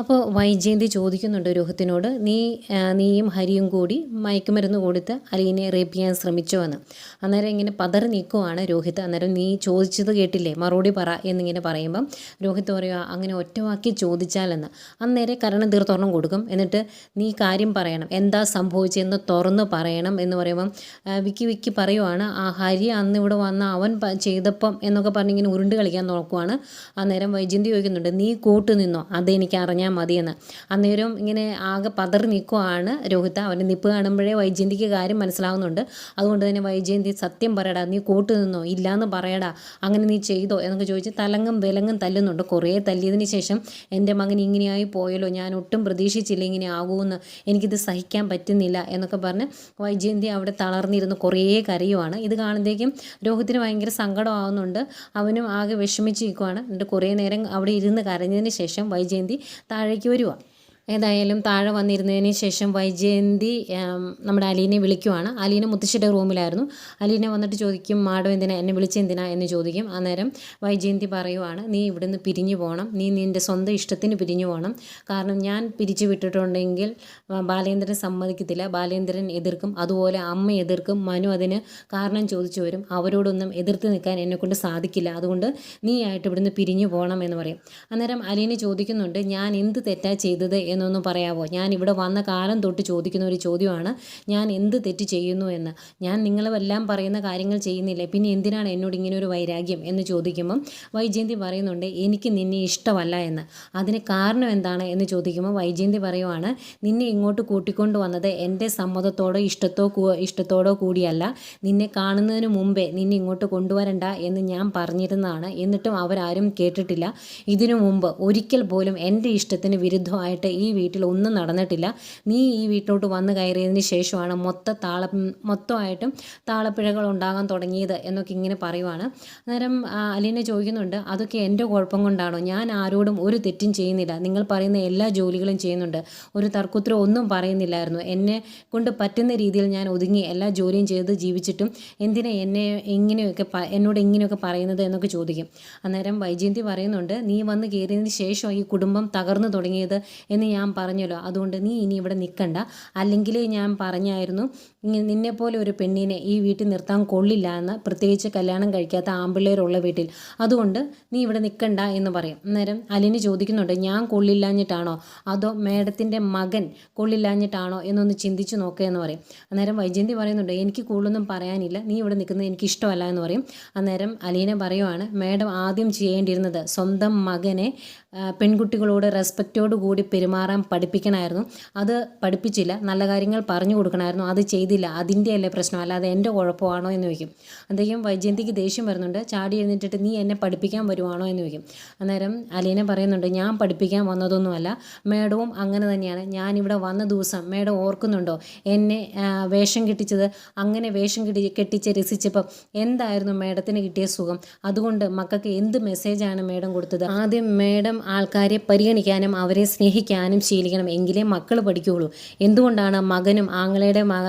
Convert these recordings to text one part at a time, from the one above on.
അപ്പോൾ വൈജയന്തി ചോദിക്കുന്നുണ്ട് രോഹിത്തിനോട് നീ നീയും ഹരിയും കൂടി മയക്കുമരുന്ന് കൊടുത്ത് അലീനെ റേപ്പ് ചെയ്യാൻ ശ്രമിച്ചോ എന്ന്. അന്നേരം ഇങ്ങനെ പതറി നിൽക്കുവാണ് രോഹിത്. അന്നേരം നീ ചോദിച്ചത് കേട്ടില്ലേ? മറുപടി പറ എന്നിങ്ങനെ പറയുമ്പം രോഹിത് പറയുക അങ്ങനെ ഒറ്റവാക്കി ചോദിച്ചാലെന്ന് അന്നേരം കരണം തീർത്തൊരെണ്ണം കൊടുക്കും. എന്നിട്ട് നീ കാര്യം പറയണം. എന്താ സംഭവിച്ചതെന്ന് തുറന്ന് പറയണം എന്ന് പറയുമ്പം വിക്കി വിക്കി പറയുവാണ് ആ ഹരി അന്ന് ഇവിടെ വന്ന അവൻ ചെയ്തപ്പം എന്നൊക്കെ പറഞ്ഞിങ്ങനെ ഉരുണ്ട് കളിക്കാൻ നോക്കുവാണ്. അന്നേരം വൈജയന്തി ചോദിക്കുന്നുണ്ട് നീ കൂട്ടുനിന്നോ? അതെനിക്ക് അറിഞ്ഞാൽ മതിയെന്ന്. അന്നേരം ഇങ്ങനെ ആകെ പതറി നിൽക്കുവാണ് രോഹിത. അവന്റെ നിപ്പ് കാണുമ്പോഴേ വൈജയന്തിക്ക് കാര്യം മനസ്സിലാവുന്നുണ്ട്. അതുകൊണ്ട് തന്നെ വൈജയന്തി സത്യം പറയടാ നീ കൂട്ടു നിന്നോ? ഇല്ലാന്ന് പറയടാ. അങ്ങനെ നീ ചെയ്തോ? എന്നൊക്കെ ചോദിച്ച് തലങ്ങും വിലങ്ങും തല്ലുന്നുണ്ട്. കുറേ തല്ലിയതിന് ശേഷം എന്റെ മകൻ ഇങ്ങനെയായി പോയല്ലോ. ഞാൻ ഒട്ടും പ്രതീക്ഷിച്ചില്ല ഇങ്ങനെ ആകുമെന്ന് എനിക്കിത് സഹിക്കാൻ പറ്റുന്നില്ല എന്നൊക്കെ പറഞ്ഞ് വൈജയന്തി അവിടെ തളർന്നിരുന്ന് കുറേ കരയുവാണ്. ഇത് കാണുമ്പോഴേക്കും രോഹിത്തിന് ഭയങ്കര സങ്കടമാവുന്നുണ്ട് അവനും ആകെ വിഷമിച്ചിരിക്കുവാണ്. എന്നിട്ട് കുറേ നേരം അവിടെ ഇരുന്ന് കരഞ്ഞതിന് ശേഷം വൈജയന്തി താഴേക്ക് വരുവാ. ഏതായാലും താഴെ വന്നിരുന്നതിന് ശേഷം വൈജയന്തി നമ്മുടെ അലീനെ വിളിക്കുവാണ്. അലീന മുത്തശ്ശിയുടെ റൂമിലായിരുന്നു. അലീന വന്നിട്ട് ചോദിക്കും മാഡം എന്തിനാ എന്നെ വിളിച്ചെന്തിനാ എന്ന് ചോദിക്കും. അന്നേരം വൈജയന്തി പറയുവാണ് നീ ഇവിടുന്ന് പിരിഞ്ഞു പോകണം നീ നിന്റെ സ്വന്തം ഇഷ്ടത്തിന് പിരിഞ്ഞു പോകണം കാരണം ഞാൻ പിരിച്ചു വിട്ടിട്ടുണ്ടെങ്കിൽ ബാലേന്ദ്രൻ സമ്മതിക്കത്തില്ല. ബാലേന്ദ്രൻ എതിർക്കും. അതുപോലെ അമ്മ എതിർക്കും. മനു അതിന് കാരണം ചോദിച്ചു വരും. അവരോടൊന്നും എതിർത്ത് നിൽക്കാൻ എന്നെക്കൊണ്ട് സാധിക്കില്ല. അതുകൊണ്ട് നീ ആയിട്ട് ഇവിടുന്ന് പിരിഞ്ഞു പോകണം എന്ന് പറയും. അന്നേരം അലീന ചോദിക്കുന്നുണ്ട് ഞാൻ എന്ത് തെറ്റാ ചെയ്തത്? എന്നൊന്ന് പറയാവോ? ഞാൻ ഇവിടെ വന്ന കാലം തൊട്ട് ചോദിക്കുന്ന ഒരു ചോദ്യമാണ് ഞാൻ എന്ത് തെറ്റ് ചെയ്യുന്നു എന്ന്. ഞാൻ നിങ്ങളെല്ലാം പറയുന്ന കാര്യങ്ങൾ ചെയ്യുന്നില്ലേ പിന്നെ എന്തിനാണ് എന്നോട് ഇങ്ങനെ ഒരു വൈരാഗ്യം എന്ന് ചോദിക്കുമ്പം വൈജയന്തി പറയുന്നുണ്ട് എനിക്ക് നിന്നെ ഇഷ്ടമല്ല എന്ന്. അതിന് കാരണം എന്താണ് എന്ന് ചോദിക്കുമ്പോൾ വൈജയന്തി പറയുവാണ് നിന്നെ ഇങ്ങോട്ട് കൂട്ടിക്കൊണ്ട് വന്നത് എന്റെ സമ്മതത്തോടോ ഇഷ്ടത്തോ ഇഷ്ടത്തോടോ കൂടിയല്ല. നിന്നെ കാണുന്നതിന് മുമ്പേ നിന്നെ ഇങ്ങോട്ട് കൊണ്ടുവരണ്ട എന്ന് ഞാൻ പറഞ്ഞിരുന്നതാണ്. എന്നിട്ടും അവരാരും കേട്ടിട്ടില്ല. ഇതിനു മുമ്പ് ഒരിക്കൽ പോലും എന്റെ ഇഷ്ടത്തിന് വിരുദ്ധമായിട്ട് വീട്ടിൽ ഒന്നും നടന്നിട്ടില്ല. നീ ഈ വീട്ടിലോട്ട് വന്നു കയറിയതിന് ശേഷമാണ് മൊത്ത താള മൊത്തമായിട്ടും താളപ്പിഴകൾ ഉണ്ടാകാൻ തുടങ്ങിയത് എന്നൊക്കെ ഇങ്ങനെ പറയുവാണ്. അന്നേരം അലീന ചോദിക്കുന്നുണ്ട് അതൊക്കെ എന്റെ കുഴപ്പം കൊണ്ടാണോ? ഞാൻ ആരോടും ഒരു തെറ്റും ചെയ്യുന്നില്ല. നിങ്ങൾ പറയുന്ന എല്ലാ ജോലികളും ചെയ്യുന്നുണ്ട്. ഒരു തർക്കുത്തരം ഒന്നും പറയുന്നില്ലായിരുന്നു. എന്നെ കൊണ്ട് പറ്റുന്ന രീതിയിൽ ഞാൻ ഒതുങ്ങി എല്ലാ ജോലിയും ചെയ്ത് ജീവിച്ചിട്ടും എന്തിനാ എന്നെ ഇങ്ങനെയൊക്കെ എന്നോട് ഇങ്ങനെയൊക്കെ പറയുന്നത്? എന്നൊക്കെ ചോദിക്കും. അന്നേരം വൈജയന്തി പറയുന്നുണ്ട് നീ വന്ന് കയറിയതിന് ശേഷം ഈ കുടുംബം തകർന്നു തുടങ്ങിയത് എന്ന് ഞാൻ പറഞ്ഞല്ലോ. അതുകൊണ്ട് നീ ഇനി ഇവിടെ നിൽക്കണ്ട അല്ലെങ്കിൽ ഞാൻ പറഞ്ഞായിരുന്നു നിന്നെപ്പോലെ ഒരു പെണ്ണിനെ ഈ വീട്ടിൽ നിർത്താൻ കൊള്ളില്ല എന്ന് പ്രത്യേകിച്ച് കല്യാണം കഴിക്കാത്ത ആമ്പിള്ളേരുള്ള വീട്ടിൽ. അതുകൊണ്ട് നീ ഇവിടെ നിൽക്കണ്ട എന്ന് പറയും. അന്നേരം അലിന് ചോദിക്കുന്നുണ്ട് ഞാൻ കൊള്ളില്ലാഞ്ഞിട്ടാണോ? അതോ മേഡത്തിന്റെ മകൻ കൊള്ളില്ലാഞ്ഞിട്ടാണോ? എന്നൊന്ന് ചിന്തിച്ചു നോക്കുക എന്ന് പറയും. അന്നേരം വൈജയന്തി പറയുന്നുണ്ട് എനിക്ക് കൂടുതലൊന്നും പറയാനില്ല. നീ ഇവിടെ നിൽക്കുന്നത് എനിക്ക് ഇഷ്ടമല്ല എന്ന് പറയും. അന്നേരം അലീന പറയുവാണ് മേഡം ആദ്യം ചെയ്യേണ്ടിയിരുന്നത് സ്വന്തം മകനെ പെൺകുട്ടികളോട് റെസ്പെക്റ്റോട് കൂടി പെരുമാറാൻ പഠിപ്പിക്കണമായിരുന്നു. അത് പഠിപ്പിച്ചില്ല. നല്ല കാര്യങ്ങൾ പറഞ്ഞു കൊടുക്കണമായിരുന്നു. അത് ചെയ്തില്ല. അതിന്റെ അല്ലേ പ്രശ്നം. അല്ലാതെ എന്റെ കുഴപ്പമാണോ എന്ന് ചോദിക്കും. അദ്ദേഹം വൈജയന്തിക്ക് ദേഷ്യം വരുന്നുണ്ട്. ചാടി എഴുന്നേറ്റിട്ട് നീ എന്നെ പഠിപ്പിക്കാൻ വരുവാണോ എന്ന് ചോദിക്കും. അന്നേരം അലീന പറയുന്നുണ്ട് ഞാൻ പഠിപ്പിക്കാൻ വന്നതൊന്നുമല്ല. മേഡവും അങ്ങനെ തന്നെയാണ്. ഞാനിവിടെ വന്ന ദിവസം മേഡം ഓർക്കുന്നുണ്ടോ? എന്നെ വേഷം കെട്ടിച്ചത്. അങ്ങനെ വേഷം കെട്ടി കെട്ടിച്ച് രസിച്ചപ്പം എന്തായിരുന്നു മേഡത്തിന് കിട്ടിയ സുഖം? അതുകൊണ്ട് മക്കൾക്ക് എന്ത് മെസ്സേജാണ് മേഡം കൊടുത്തത്? ആദ്യം മേഡം ആൾക്കാരെ പരിഗണിക്കാനും അവരെ സ്നേഹിക്കാനും ശീലിക്കണം എങ്കിലേ മക്കൾ പഠിക്കുകയുള്ളൂ എന്തുകൊണ്ടാണ് മകനും ആങ്ങളയുടെ മക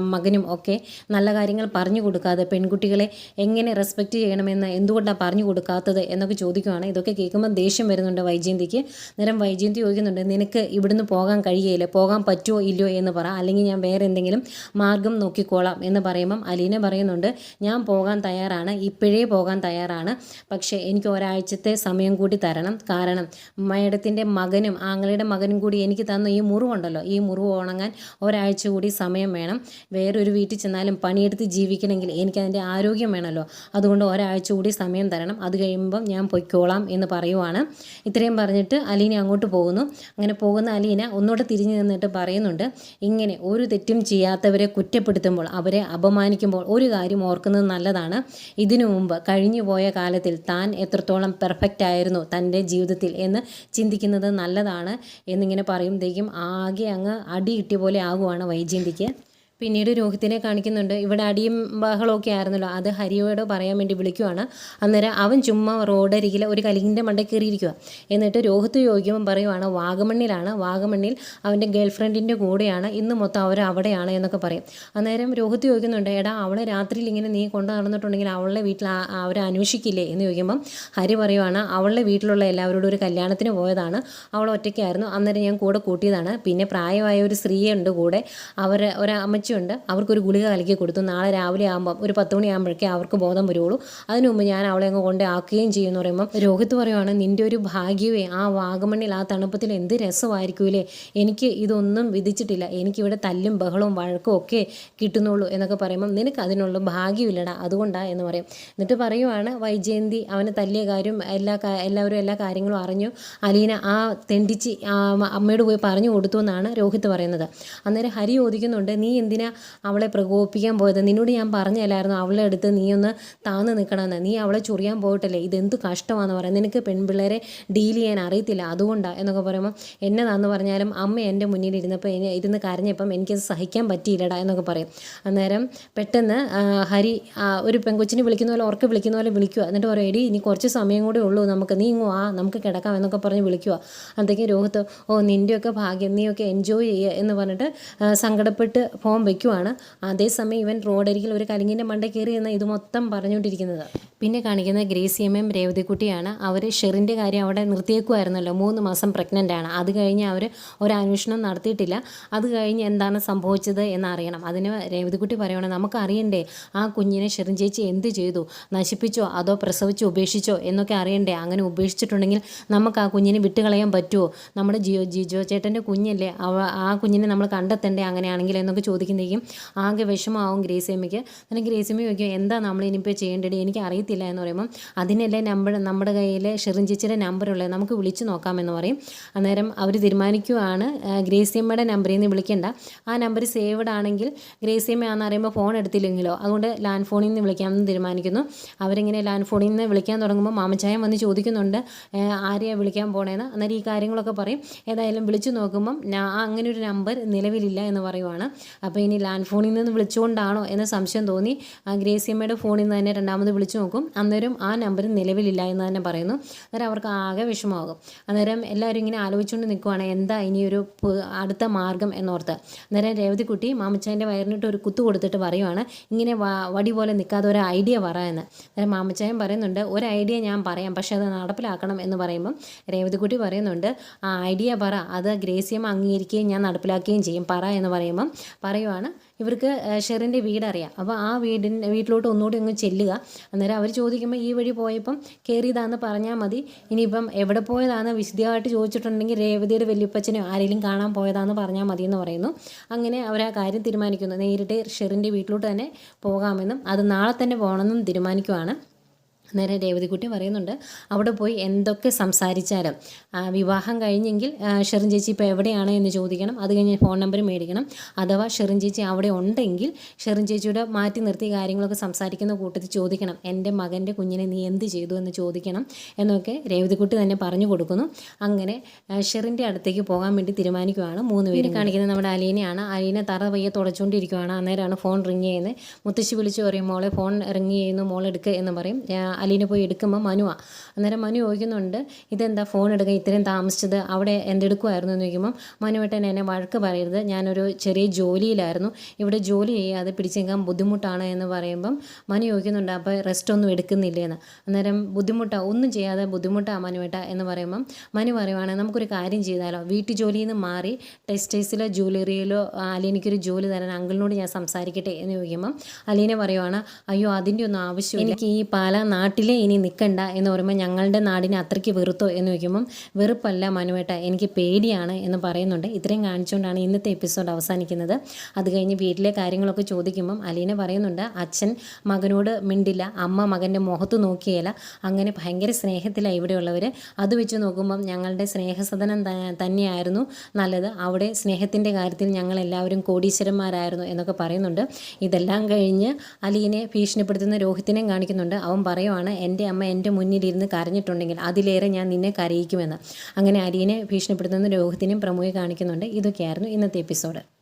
മകനും ഒക്കെ നല്ല കാര്യങ്ങൾ പറഞ്ഞു കൊടുക്കാതെ പെൺകുട്ടികളെ എങ്ങനെ റെസ്പെക്റ്റ് ചെയ്യണമെന്ന് എന്തുകൊണ്ടാണ് പറഞ്ഞു കൊടുക്കാത്തത് എന്നൊക്കെ ചോദിക്കുവാണ്. ഇതൊക്കെ കേൾക്കുമ്പോൾ ദേഷ്യം വരുന്നുണ്ട് വൈജയന്തിക്ക്. നേരം വൈജയന്തി ചോദിക്കുന്നുണ്ട് നിനക്ക് ഇവിടുന്ന് പോകാൻ കഴിയുകയില്ല പോകാൻ പറ്റുമോ ഇല്ലയോ എന്ന് പറ. അല്ലെങ്കിൽ ഞാൻ വേറെ എന്തെങ്കിലും മാർഗം നോക്കിക്കോളാം എന്ന് പറയുമ്പം അലീന പറയുന്നുണ്ട് ഞാൻ പോകാൻ തയ്യാറാണ്. ഇപ്പോഴേ പോകാൻ തയ്യാറാണ്. പക്ഷേ എനിക്ക് ഒരാഴ്ചത്തെ സമയം കൂടി തരണം. കാരണം മേഡത്തിന്റെ മകനും ആങ്ങളുടെ മകനും കൂടി എനിക്ക് തന്ന ഈ മുറിവുണ്ടല്ലോ. ഈ മുറിവ് ഉണങ്ങാൻ ഒരാഴ്ച കൂടി സമയം വേണം. വേറൊരു വീട്ടിൽ ചെന്നാലും പണിയെടുത്ത് ജീവിക്കണമെങ്കിൽ എനിക്കതിന്റെ ആരോഗ്യം വേണമല്ലോ. അതുകൊണ്ട് ഒരാഴ്ച കൂടി സമയം തരണം. അത് കഴിയുമ്പം ഞാൻ പൊയ്ക്കോളാം എന്ന് പറയുവാണ്. ഇത്രയും പറഞ്ഞിട്ട് അലീന അങ്ങോട്ട് പോകുന്നു. അങ്ങനെ പോകുന്ന അലീന ഒന്നുകൂടെ തിരിഞ്ഞു നിന്നിട്ട് പറയുന്നുണ്ട് ഇങ്ങനെ ഒരു തെറ്റും ചെയ്യാത്തവരെ കുറ്റപ്പെടുത്തുമ്പോൾ അവരെ അപമാനിക്കുമ്പോൾ ഒരു കാര്യം ഓർക്കുന്നത് നല്ലതാണ്. ഇതിനു മുമ്പ് കഴിഞ്ഞു പോയ കാലത്തിൽ താൻ എത്രത്തോളം പെർഫെക്റ്റ് ആയിരുന്നു തന്റെ ജീവിതത്തിൽ എന്ന് ചിന്തിക്കുന്നത് നല്ലതാണ്. എന്നിങ്ങനെ പറയുമ്പോഴേക്കും ആകെ അങ്ങ് അടി കിട്ടിയ പോലെ ആകുവാണ് വൈജയന്തിക്ക്. പിന്നീട് രോഹിത്തിനെ കാണിക്കുന്നുണ്ട്. ഇവിടെ അടിയും ബഹളമൊക്കെ ആയിരുന്നല്ലോ. അത് ഹരിയോട് പറയാൻ വേണ്ടി വിളിക്കുവാണ്. അന്നേരം അവൻ ചുമ്മാ റോഡരികിൽ ഒരു കലിങ്ങിന്റെ മണ്ടയിൽ കയറിയിരിക്കുക എന്നിട്ട് രോഹിത്ത് ചോദിക്കുമ്പോൾ പറയുവാണ് വാഗമണ്ണിലാണ്. വാഗമണ്ണിൽ അവന്റെ ഗേൾ ഫ്രണ്ടിന്റെ കൂടെയാണ്. ഇന്ന് മൊത്തം അവർ അവിടെയാണ് എന്നൊക്കെ പറയും. അന്നേരം രോഹിത്ത് ചോദിക്കുന്നുണ്ട് എടാ അവളെ രാത്രിയിൽ ഇങ്ങനെ നീ കൊണ്ടു നടന്നിട്ടുണ്ടെങ്കിൽ അവളുടെ വീട്ടിൽ അവരെ അന്വേഷിക്കില്ലേ? എന്ന് ചോദിക്കുമ്പം ഹരി പറയുവാണ് അവളുടെ വീട്ടിലുള്ള എല്ലാവരോടും ഒരു കല്യാണത്തിന് പോയതാണ്. അവൾ ഒറ്റയ്ക്കായിരുന്നു. അന്നേരം ഞാൻ കൂടെ കൂട്ടിയതാണ്. പിന്നെ പ്രായമായ ഒരു സ്ത്രീയുണ്ട് കൂടെ. അവർ ഒരു അമ്മച്ചിയുണ്ട് അവർക്കൊരു ഗുളിക കലക്കി കൊടുത്തു. നാളെ രാവിലെ ആകുമ്പം ഒരു പത്ത് മണിയാകുമ്പോഴേക്കേ അവർക്ക് ബോധം വരുള്ളൂ. അതിനു മുമ്പ് ഞാൻ അവളെ അങ്ങ് കൊണ്ട് ആക്കുകയും ചെയ്യുമെന്ന് പറയുമ്പം രോഹിത് പറയുവാണ് നിന്റെ ഒരു ഭാഗ്യവേ ആ വാഗമണ്ണിൽ ആ തണുപ്പത്തിൽ എന്ത് രസമായിരിക്കൂലേ? എനിക്ക് ഇതൊന്നും വിധിച്ചിട്ടില്ല. എനിക്കിവിടെ തല്ലും ബഹളവും വഴക്കും ഒക്കെ കിട്ടുന്നുള്ളൂ എന്നൊക്കെ പറയുമ്പം നിനക്ക് അതിനുള്ള ഭാഗ്യമില്ലടാ അതുകൊണ്ടാ എന്ന് പറയും. എന്നിട്ട് പറയുവാണ് വൈജയന്തി അവനെ തല്ലിയ കാര്യം എല്ലാ എല്ലാവരും എല്ലാ കാര്യങ്ങളും അറിഞ്ഞു. അലീന ആ തെണ്ടിച്ച് അമ്മയോട് പോയി പറഞ്ഞു കൊടുത്തു എന്നാണ് രോഹിത് പറയുന്നത്. അന്നേരം ഹരി ചോദിക്കുന്നുണ്ട് നീ എന്തിനാ അവളെ പ്രകോപിപ്പിക്കാൻ പോയത്? നിന്നോട് ഞാൻ പറഞ്ഞല്ലായിരുന്നു അവളെ അടുത്ത് നീ ഒന്ന് താന്ന് നിൽക്കണമെന്ന്. നീ അവളെ ചൊറിയാൻ പോയിട്ടല്ലേ? ഇതെന്ത് കഷ്ടമാണെന്ന് പറയാം നിനക്ക് പെൺപിള്ളേരെ ഡീൽ ചെയ്യാൻ അറിയത്തില്ല അതുകൊണ്ടാണ് എന്നൊക്കെ പറയുമ്പോൾ എന്നതാന്ന് പറഞ്ഞാലും അമ്മ എന്റെ മുന്നിൽ ഇരുന്നപ്പോൾ ഇരുന്ന് കരഞ്ഞപ്പം എനിക്കത് സഹിക്കാൻ പറ്റിയില്ലടാ എന്നൊക്കെ പറയും. അന്നേരം പെട്ടെന്ന് ഹരി ഒരു പെങ്കൊച്ചിനെ വിളിക്കുന്ന പോലെ ഉറക്കെ വിളിക്കുന്ന പോലെ വിളിക്കുക. എന്നിട്ട് പറയും എടി ഇനി കുറച്ച് സമയം കൂടെ ഉള്ളൂ നമുക്ക് നീ ഇങ്ങോ ആ നമുക്ക് കിടക്കാം എന്നൊക്കെ പറഞ്ഞ് വിളിക്കുക. അന്നത്തേക്കും രോഹിത്ത് ഓ നിന്റെയൊക്കെ ഭാഗ്യം നീയൊക്കെ എൻജോയ് ചെയ്യുക എന്ന് പറഞ്ഞിട്ട് സങ്കടപ്പെട്ട് ഫോം വെക്കുവാണ്. അതേസമയം ഇവൻ റോഡരികിൽ ഒരു കലിങ്ങിന്റെ മണ്ട കയറി എന്ന ഇത് മൊത്തം പറഞ്ഞുകൊണ്ടിരിക്കുന്നത്. പിന്നെ കാണിക്കുന്ന എം രേവതിക്കുട്ടിയാണ്. അവർ ഷെറിന്റെ കാര്യം അവിടെ നിർത്തിയേക്കുമായിരുന്നല്ലോ മൂന്ന് മാസം പ്രഗ്നന്റ് ആണ്. അത് കഴിഞ്ഞ് അവർ ഒരു അന്വേഷണം നടത്തിയിട്ടില്ല. അത് കഴിഞ്ഞ് എന്താണ് സംഭവിച്ചത് എന്നറിയണം. അതിന് രേവതിക്കുട്ടി പറയുവാണ് നമുക്ക് അറിയണ്ടേ ആ കുഞ്ഞിനെ ഷെറിൻ ചേച്ചി എന്ത് ചെയ്തു? നശിപ്പിച്ചോ അതോ പ്രസവിച്ചോ ഉപേക്ഷിച്ചോ എന്നൊക്കെ അറിയണ്ടേ? അങ്ങനെ ഉപേക്ഷിച്ചിട്ടുണ്ടെങ്കിൽ നമുക്ക് ആ കുഞ്ഞിനെ വിട്ടുകളയാൻ പറ്റുമോ നമ്മുടെ ജിയോ ജിജോ ചേട്ടന്റെ കുഞ്ഞല്ലേ? ആ കുഞ്ഞിനെ നമ്മൾ കണ്ടെത്തണ്ടേ അങ്ങനെയാണെങ്കിൽ? എന്നൊക്കെ ചോദിക്കുന്നതേക്കും ആകെ വിഷമമാവും ഗ്രേസിയമ്മയ്ക്ക്. അങ്ങനെ ഗ്രേസിയമ്മ ചോദിക്കും എന്താ നമ്മൾ ഇനിയിപ്പോൾ ചെയ്യേണ്ടത്? എനിക്ക് അറിയത്തില്ല എന്ന് പറയുമ്പോൾ അതിനല്ലേ നമ്പർ നമ്മുടെ കയ്യിൽ ഷെറിൻ നമ്പറുള്ളത് നമുക്ക് വിളിച്ച് നോക്കാമെന്ന് പറയും. അന്നേരം അവർ തീരുമാനിക്കുവാണ് ഗ്രേസിയമ്മയുടെ നമ്പറിൽ നിന്ന് വിളിക്കേണ്ട. ആ നമ്പർ സേവ്ഡ് ആണെങ്കിൽ ഗ്രേസിയമ്മയാണെന്ന് അറിയുമ്പോൾ ഫോൺ എടുത്തില്ലെങ്കിലോ അതുകൊണ്ട് ലാൻഡ് ഫോണിൽ നിന്ന് വിളിക്കാമെന്ന് തീരുമാനിക്കുന്നു. അവരിങ്ങനെ ലാൻഡ് ഫോണിൽ നിന്ന് വിളിക്കാൻ തുടങ്ങുമ്പോൾ മാമച്ചായം വന്ന് ചോദിക്കുന്നുണ്ട് ആരെയാണ് ആരെയാ വിളിക്കാൻ പോണേന്ന്? അന്നേരം ഈ കാര്യങ്ങളൊക്കെ പറയും. ഏതായാലും വിളിച്ചു നോക്കുമ്പം അങ്ങനെ ഒരു നമ്പർ നിലവിലില്ല എന്ന് പറയുവാണ്. അപ്പോൾ ഇനി ലാൻഡ് ഫോണിൽ നിന്ന് വിളിച്ചുകൊണ്ടാണോ എന്ന സംശയം തോന്നി. ഗ്രേസിയമ്മയുടെ ഫോണിൽ നിന്ന് തന്നെ രണ്ടാമത് വിളിച്ചു നോക്കും. അന്നേരം ആ നമ്പർ നിലവിലില്ല എന്ന് തന്നെ പറയുന്നു. അന്നേരം അവർക്ക് ആകെ വിഷമമാകും. അന്നേരം എല്ലാവരും ഇങ്ങനെ ആലോചിച്ചുകൊണ്ട് നിൽക്കുവാണ് എന്താ ഇനിയൊരു അടുത്ത മാർഗം എന്നോർത്ത്. അന്നേരം രേവതിക്കുട്ടി മാമച്ചാന്റെ വയറിനിട്ട് ഒരു കുത്തു കൊടുത്തിട്ട് പറയുവാണ്. ഇങ്ങനെ വടി പോലെ നിൽക്കാതെ ഒരു ഐഡിയ പറ എന്ന്. അന്നേരം മാമച്ചായൻ പറയുന്നുണ്ട് ഒരു ഐഡിയ ഞാൻ പറയാം പക്ഷേ അത് നടപ്പിലാക്കണം എന്ന് പറയുമ്പം രേവതിക്കുട്ടി പറയുന്നുണ്ട് ആ ഐഡിയ പറ. അത് ഗ്രേസിയം അംഗീകരിക്കുകയും ഞാൻ നടപ്പിലാക്കുകയും ചെയ്യും. പറ എന്ന് പറയുമ്പം പറയുവാണ് ഇവർക്ക് ഷെറിന്റെ വീടറിയാം അപ്പോൾ ആ വീടിന്റെ വീട്ടിലോട്ട് ഒന്നുകൂടി അങ്ങ് ചെല്ലുക. അന്നേരം അവർ ചോദിക്കുമ്പോൾ ഈ വഴി പോയപ്പം കയറിയതാന്ന് പറഞ്ഞാൽ മതി. ഇനിയിപ്പം എവിടെ പോയതാണ് വിശദമായിട്ട് ചോദിച്ചിട്ടുണ്ടെങ്കിൽ രേവതിയുടെ വല്യപ്പച്ചനോ ആരെങ്കിലും കാണാൻ പോയതാന്ന് പറഞ്ഞാൽ മതി എന്ന് പറയുന്നു. അങ്ങനെ അവർ ആ കാര്യം തീരുമാനിക്കുന്നു. നേരിട്ട് ഷെറിന്റെ വീട്ടിലോട്ട് തന്നെ പോകാമെന്നും അത് നാളെ തന്നെ പോകണമെന്നും തീരുമാനിക്കുവാണ്. നേരെ രേവതിക്കുട്ടി പറയുന്നുണ്ട് അവിടെ പോയി എന്തൊക്കെ സംസാരിച്ചാലും വിവാഹം കഴിഞ്ഞെങ്കിൽ ഷെറിൻ ചേച്ചി ഇപ്പോൾ എവിടെയാണ് എന്ന് ചോദിക്കണം. അത് കഴിഞ്ഞ് ഫോൺ നമ്പർ മേടിക്കണം. അഥവാ ഷെറിൻ ചേച്ചി അവിടെ ഉണ്ടെങ്കിൽ ഷെറിൻ ചേച്ചിയുടെ മാറ്റി നിർത്തി കാര്യങ്ങളൊക്കെ സംസാരിക്കുന്ന കൂട്ടത്തിൽ ചോദിക്കണം. എന്റെ മകന്റെ കുഞ്ഞിനെ നീ എന്ത് ചെയ്തു എന്ന് ചോദിക്കണം. എന്നൊക്കെ രേവതിക്കുട്ടി തന്നെ പറഞ്ഞു കൊടുക്കുന്നു. അങ്ങനെ ഷെറിന്റെ അടുത്തേക്ക് പോകാൻ വേണ്ടി തീരുമാനിക്കുകയാണ് മൂന്ന് പേര്. കാണിക്കുന്നത് നമ്മുടെ അലീനയാണ്. അലീന തറ പയ്യെ തുടച്ചുകൊണ്ടിരിക്കുകയാണ്. അന്നേരമാണ് ഫോൺ റിങ് ചെയ്യുന്നത്. മുത്തശ്ശി വിളിച്ച് പറയും മോളെ ഫോൺ റിങ് ചെയ്യുന്നു മോളെടുക്കുക എന്ന് പറയും. അലീന പോയി എടുക്കുമ്പോൾ മനുവാ അന്നേരം മനു ചോദിക്കുന്നുണ്ട് ഇതെന്താ ഫോൺ എടുക്കുക ഇത്രയും താമസിച്ചത്? അവിടെ എന്തെടുക്കുമായിരുന്നു എന്ന് ചോദിക്കുമ്പം മനുവേട്ടൻ എന്നെ വഴക്ക് പറയരുത്. ഞാനൊരു ചെറിയ ജോലിയിലായിരുന്നു. ഇവിടെ ജോലി ചെയ്യാതെ പിടിച്ചേക്കാൻ ബുദ്ധിമുട്ടാണ് എന്ന് പറയുമ്പം മനു ചോദിക്കുന്നുണ്ട് അപ്പോൾ റെസ്റ്റ് ഒന്നും എടുക്കുന്നില്ലേ? എന്ന്. അന്നേരം ബുദ്ധിമുട്ടാണ് ഒന്നും ചെയ്യാതെ ബുദ്ധിമുട്ടാണ് മനുവേട്ട എന്ന് പറയുമ്പം മനു പറയുവാണെങ്കിൽ നമുക്കൊരു കാര്യം ചെയ്താലോ? വീട്ടു ജോലിയിൽ നിന്ന് മാറി ടെക്സ്റ്റൈൽസിലോ ജ്വല്ലറിയിലോ അലീനയ്ക്കൊരു ജോലി തരാൻ അങ്കിളിനോട് ഞാൻ സംസാരിക്കട്ടെ എന്ന് ചോദിക്കുമ്പം അലീന പറയുവാണ് അയ്യോ അതിന്റെ ഒന്നും ആവശ്യമില്ല. എനിക്ക് ഈ പാല നാട്ടിലെ ഇനി നിൽക്കണ്ട എന്ന് പറയുമ്പോൾ ഞങ്ങളുടെ നാടിനെ അത്രയ്ക്ക് വെറുത്തോ എന്ന് ചോദിക്കുമ്പം വെറുപ്പല്ല മനുവേട്ട എനിക്ക് പേടിയാണ് എന്ന് പറയുന്നുണ്ട്. ഇത്രയും കാണിച്ചുകൊണ്ടാണ് ഇന്നത്തെ എപ്പിസോഡ് അവസാനിക്കുന്നത്. അത് കഴിഞ്ഞ് വീട്ടിലെ കാര്യങ്ങളൊക്കെ ചോദിക്കുമ്പം അലീന പറയുന്നുണ്ട് അച്ഛൻ മകനോട് മിണ്ടില്ല അമ്മ മകന്റെ മുഖത്ത് നോക്കിയല്ല അങ്ങനെ ഭയങ്കര സ്നേഹത്തിലാണ് ഇവിടെയുള്ളവർ അത് വെച്ച് നോക്കുമ്പം ഞങ്ങളുടെ സ്നേഹസദനം തന്നെയായിരുന്നു. നല്ലത് അവിടെ സ്നേഹത്തിന്റെ കാര്യത്തിൽ ഞങ്ങളെല്ലാവരും കോടീശ്വരന്മാരായിരുന്നു എന്നൊക്കെ പറയുന്നുണ്ട്. ഇതെല്ലാം കഴിഞ്ഞ് അലീനെ ഭീഷണിപ്പെടുത്തുന്ന രോഹിത്തിനെയും കാണിക്കുന്നുണ്ട്. അവൻ പറയുവാണ് എന്റെ അമ്മ എന്റെ മുന്നിലിരുന്ന് കരഞ്ഞിട്ടുണ്ടെങ്കിൽ അതിലേറെ ഞാൻ നിന്നെ കരയിക്കുമെന്ന്. അങ്ങനെ അരിയനെ ഭീഷണിപ്പെടുത്തുന്ന രോഹത്തിനെയും പ്രമുഖ കാണിക്കുന്നുണ്ട്. ഇതൊക്കെയായിരുന്നു ഇന്നത്തെ എപ്പിസോഡ്.